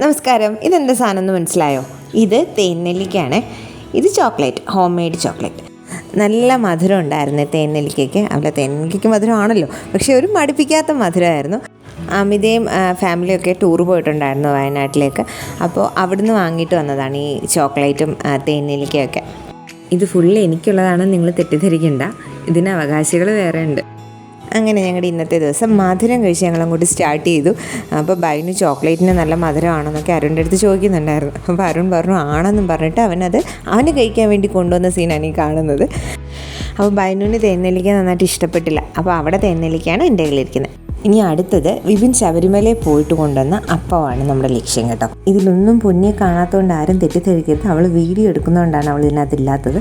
നമസ്കാരം. ഇതെന്താ സാധനം എന്ന് മനസ്സിലായോ? ഇത് തേൻനെല്ലിക്കയാണ് ഇത് ചോക്ലേറ്റ് ഹോം മെയ്ഡ് ചോക്ലേറ്റ്. നല്ല മധുരം ഉണ്ടായിരുന്നു തേൻനെല്ലിക്കയ്ക്ക് അവിടെ തേൻനെല്ലിക്കയ്ക്ക് മധുരമാണല്ലോ. പക്ഷേ ഒരു മടുപ്പിക്കാത്ത മധുരമായിരുന്നു. അമിതയും ഫാമിലിയൊക്കെ ടൂർ പോയിട്ടുണ്ടായിരുന്നു വയനാട്ടിലേക്ക്. അപ്പോൾ അവിടുന്ന് വാങ്ങിയിട്ട് വന്നതാണ് ഈ ചോക്ലേറ്റും തേൻനെല്ലിക്കയൊക്കെ ഇത് ഫുള്ള് എനിക്കുള്ളതാണെന്ന് നിങ്ങൾ തെറ്റിദ്ധരിക്കണ്ട. ഇതിന് അവകാശികൾ വേറെ ഉണ്ട്. അങ്ങനെ ഞങ്ങളുടെ ഇന്നത്തെ ദിവസം മധുരം കഴിച്ച് ഞങ്ങൾ അങ്ങോട്ട് സ്റ്റാർട്ട് ചെയ്തു. അപ്പോൾ ബൈന് ചോക്ലേറ്റിന് നല്ല മധുരമാണെന്നൊക്കെ അരുണിന്റെ അടുത്ത് ചോദിക്കുന്നുണ്ടായിരുന്നു. അപ്പോൾ അരുൺ പറഞ്ഞു ആണെന്നും പറഞ്ഞിട്ട് അവനത് അവന് കഴിക്കാൻ വേണ്ടി കൊണ്ടുവന്ന സീനാണ് ഈ കാണുന്നത്. അപ്പോൾ ബൈനുവിന് തേനെല്ലിക്ക നന്നായിട്ട് ഇഷ്ടപ്പെട്ടില്ല. അപ്പോൾ അവിടെ തേനെല്ലിക്കയാണ് എന്റെ കയ്യിലിരിക്കുന്നത് ഇനി അടുത്തത് വിപിൻ ശബരിമലയിൽ പോയിട്ട് കൊണ്ടുവന്ന അപ്പമാണ് നമ്മുടെ ലക്ഷ്യം കേട്ടോ. ഇതിലൊന്നും പൊന്നിയെ കാണാത്തതുകൊണ്ട് ആരും തെറ്റിദ്ധരിക്കരുത്. അവൾ വീഡിയോ എടുക്കുന്നതുകൊണ്ടാണ് അവൾ ഇതിനകത്തില്ലാത്തത്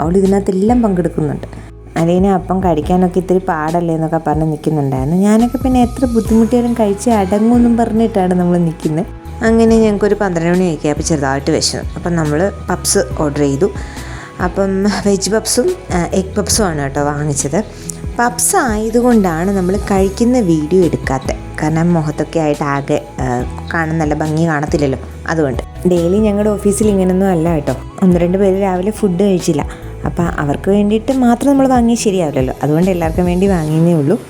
അവൾ ഇതിനകത്തെല്ലാം പങ്കെടുക്കുന്നുണ്ട്. അലീനെ അപ്പം കഴിക്കാനൊക്കെ ഇത്തിരി പാടല്ലേ എന്നൊക്കെ പറഞ്ഞ് നിൽക്കുന്നുണ്ടായിരുന്നു ഞാനൊക്കെ പിന്നെ എത്ര ബുദ്ധിമുട്ടിയാലും കഴിച്ച് അടങ്ങുമെന്നും പറഞ്ഞിട്ടാണ് നമ്മൾ നിൽക്കുന്നത് അങ്ങനെ ഞങ്ങൾക്കൊരു പന്ത്രണ്ട് മണി കഴിക്കുക അപ്പോൾ ചെറുതായിട്ട് വിശന്നു. അപ്പം നമ്മൾ പപ്സ് ഓർഡർ ചെയ്തു. അപ്പം വെജ് പപ്സും എഗ് പപ്സും ആണ് കേട്ടോ വാങ്ങിച്ചത്. പപ്സ് ആയതുകൊണ്ടാണ് നമ്മൾ കഴിക്കുന്ന വീഡിയോ എടുക്കാത്തത് കാരണം മുഖത്തൊക്കെ ആയിട്ട് ആകെ കാണാൻ നല്ല ഭംഗി കാണത്തില്ലല്ലോ. അതുകൊണ്ട്. ഡെയിലി ഞങ്ങളുടെ ഓഫീസിൽ ഇങ്ങനെയൊന്നും അല്ല കേട്ടോ. ഒന്ന് രണ്ട് പേര് രാവിലെ ഫുഡ് കഴിച്ചില്ല. അപ്പോൾ അവർക്ക് വേണ്ടിയിട്ട് മാത്രം നമ്മൾ വാങ്ങി ശരിയാവില്ലല്ലോ. അതുകൊണ്ട് എല്ലാവർക്കും വേണ്ടി വാങ്ങിയേ ഉള്ളൂ.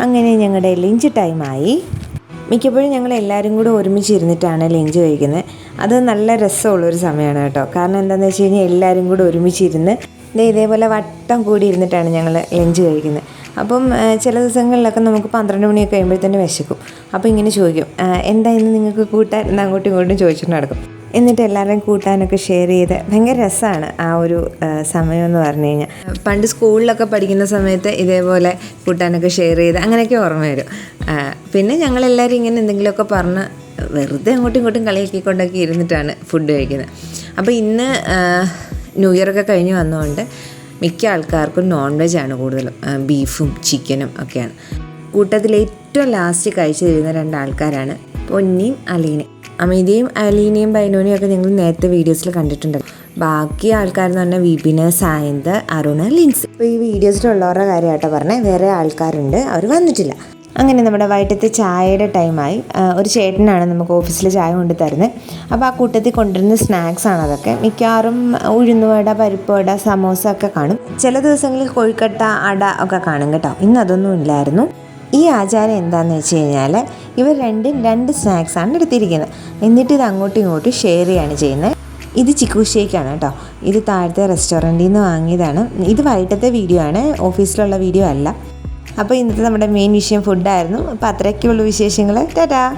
അങ്ങനെ ഞങ്ങളുടെ ലഞ്ച് ടൈമായി മിക്കപ്പോഴും ഞങ്ങൾ എല്ലാവരും കൂടെ ഒരുമിച്ച് ഇരുന്നിട്ടാണ് ലഞ്ച് കഴിക്കുന്നത്. അത് നല്ല രസമുള്ളൊരു സമയമാണ് കേട്ടോ. കാരണം എന്താണെന്ന് വെച്ച് കഴിഞ്ഞാൽ എല്ലാവരും കൂടെ ഒരുമിച്ചിരുന്ന് ഇതേപോലെ വട്ടം കൂടി ഇരുന്നിട്ടാണ് ഞങ്ങൾ ലഞ്ച് കഴിക്കുന്നത്. അപ്പം ചില ദിവസങ്ങളിലൊക്കെ നമുക്ക് പന്ത്രണ്ട് മണിയൊക്കെ കഴിയുമ്പോഴത്തേന് വിശക്കും. അപ്പോൾ ഇങ്ങനെ ചോദിക്കും "ആ, എന്താ ഇന്ന് നിങ്ങൾക്ക് കൂട്ടാൻ? അങ്ങോട്ടും ഇങ്ങോട്ടും ചോദിച്ചിട്ട് നടക്കും. എന്നിട്ട് എല്ലാവരും കൂട്ടാനൊക്കെ ഷെയർ ചെയ്ത് ഭയങ്കര രസമാണ് ആ ഒരു സമയം എന്ന് പറഞ്ഞു കഴിഞ്ഞാൽ പണ്ട് സ്കൂളിലൊക്കെ പഠിക്കുന്ന സമയത്ത് ഇതേപോലെ കൂട്ടാനൊക്കെ ഷെയർ ചെയ്ത് അങ്ങനെയൊക്കെ ഓർമ്മ വരും. പിന്നെ ഞങ്ങളെല്ലാവരും ഇങ്ങനെ എന്തെങ്കിലുമൊക്കെ പറഞ്ഞ് വെറുതെ അങ്ങോട്ടും ഇങ്ങോട്ടും കളിയാക്കിക്കൊണ്ടൊക്കെ ഇരുന്നിട്ടാണ് ഫുഡ് കഴിക്കുന്നത്. അപ്പോൾ ഇന്ന് ന്യൂ ഇയറൊക്കെ കഴിഞ്ഞ് വന്നതുകൊണ്ട് മിക്ക ആൾക്കാർക്കും നോൺ വെജ് ആണ് കൂടുതലും. ബീഫും ചിക്കനും ഒക്കെയാണ്. കൂട്ടത്തിൽ ഏറ്റവും ലാസ്റ്റ് കഴിച്ചു തരുന്ന രണ്ട് ആൾക്കാരാണ് പൊന്നിയും അലീനയും. അമിതയും അലീനയും ബൈനോനെയും ഒക്കെ നിങ്ങൾ നേരത്തെ വീഡിയോസിൽ കണ്ടിട്ടുണ്ട്. ബാക്കി ആൾക്കാർ എന്ന് പറഞ്ഞാൽ വിപിന് സായന്ത് അരുണ് ലിൻസ്. ഇപ്പോൾ ഈ വീഡിയോസിലുള്ളവരുടെ കാര്യമായിട്ട് പറഞ്ഞാൽ വേറെ ആൾക്കാരുണ്ട്. അവർ വന്നിട്ടില്ല. അങ്ങനെ നമ്മുടെ വൈകിട്ടത്തെ ചായയുടെ ടൈമായി ഒരു ചേട്ടനാണ് നമുക്ക് ഓഫീസിൽ ചായ കൊണ്ട് തരുന്നത് അപ്പോൾ ആ കൂട്ടത്തിൽ കൊണ്ടുവരുന്ന സ്നാക്സ് ആണ് അതൊക്കെ. മിക്കവാറും ഉഴുന്നുവട പരിപ്പുവട സമോസ ഒക്കെ കാണും. ചില ദിവസങ്ങളിൽ കോഴിക്കട്ട അട ഒക്കെ കാണും കേട്ടോ. ഇന്ന് അതൊന്നും ഇല്ലായിരുന്നു. ഈ ആചാരം എന്താണെന്ന് വെച്ച് കഴിഞ്ഞാൽ ഇവർ രണ്ടും രണ്ട് സ്നാക്സാണ് എടുത്തിരിക്കുന്നത്. എന്നിട്ട് ഇത് അങ്ങോട്ടും ഇങ്ങോട്ടും ഷെയർ ചെയ്യാണ് ചെയ്യുന്നത്. ഇത് ചിക്കു ഷേക്കാണ് കേട്ടോ. ഇത് താഴത്തെ റെസ്റ്റോറന്റിൽ നിന്ന് വാങ്ങിയതാണ്. ഇത് വൈകിട്ടത്തെ വീഡിയോ ആണ്. ഓഫീസിലുള്ള വീഡിയോ അല്ല. അപ്പോൾ ഇന്നത്തെ നമ്മുടെ മെയിൻ വിഷയം ഫുഡായിരുന്നു അപ്പോൾ അത്രയൊക്കെയുള്ള വിശേഷങ്ങൾ ടാറ്റാ.